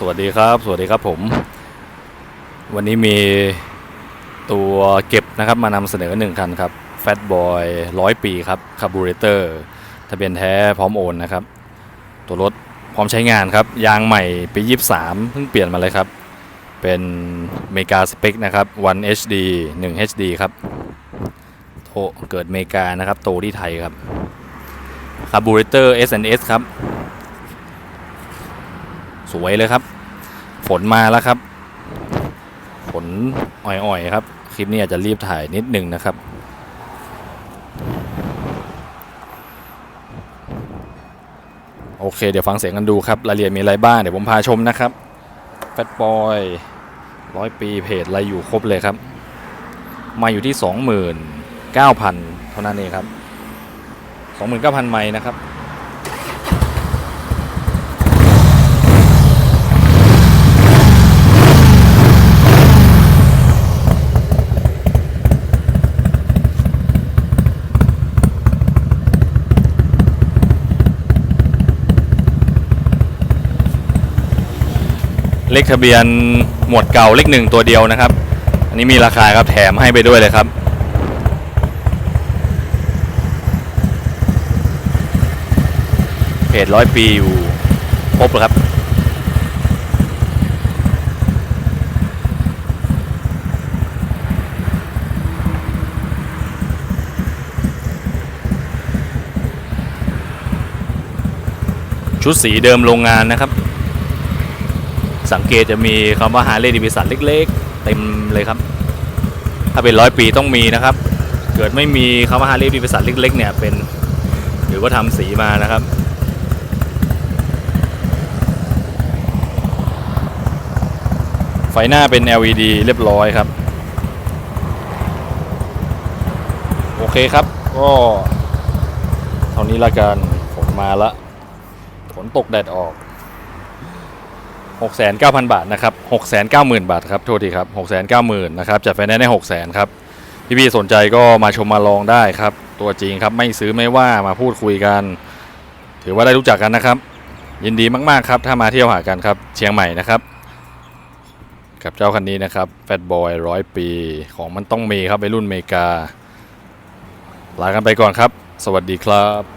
สวัสดีครับ สวัสดีครับผม วันนี้มีตัวเก็บนะครับมานำเสนอหนึ่งคันครับ Fat Boy ร้อยปีครับคาร์บูเรเตอร์ทะเบียนแท้พร้อมโอนนะครับ ตัวรถพร้อมใช้งานครับ ยางใหม่ปี 23 เพิ่งเปลี่ยนมาเลยครับ เป็นเมกาสเปคนะครับ1 HD 1 HD ครับโตเกิดเมกานะครับ โตที่ไทยครับคาร์บูเรเตอร์ SNS ครับ สวยเลยครับ ฝนมาแล้วครับ ฝนอ่อยๆครับ คลิปนี้อาจจะรีบถ่ายนิดนึงนะครับ โอเค เดี๋ยวฟังเสียงกันดูครับ รายละเอียดมีอะไรบ้าง เดี๋ยวผมพาชมนะครับแฟตบอยร้อยปีเพจอะไรอยู่ครบเลยครับ มาอยู่ที่ 29,000 เท่านั้นเองครับ 29,000 ไมล์นะครับ เลขทะเบียนหมวดเก่าเลขหนึ่งตัวเดียวนะครับ อันนี้มีราคาครับแถมให้ไปด้วยเลยครับ เพจร้อยปีอยู่ครบเลยครับชุดสีเดิมโรงงานนะครับ สังเกตจะมีคำว่าฮาร์เลย์ดิวิสันเล็กๆ เต็มเลยครับ ถ้าเป็นร้อยปีต้องมีนะครับ เกิดไม่มีคำว่าฮาร์เลย์ดิวิสันเล็กๆ เนี่ยเป็นหรือว่าทำสีมานะครับไฟหน้าเป็น LED เรียบร้อยครับ โอเคครับก็เท่านี้ละกันฝนมาละฝนตกแดดออก 6,900 บาทนะครับ690,000 บาทครับ โทษทีครับ 690,000นะครับจัดไฟแนนซ์ได้600,000ครับพี่ๆสนใจก็มาชมมาลองได้ครับ ตัวจริงครับไม่ซื้อไม่ว่ามาพูดคุยกัน ถือว่าได้รู้จักกันนะครับ ยินดีมากๆครับ ถ้ามาเที่ยวหากันครับเชียงใหม่นะครับ กับเจ้าคันนี้นะครับ Fat Boy ร้อยปีของมันต้องมีครับไปรุ่นเมกาลากันไปก่อนครับ สวัสดีครับ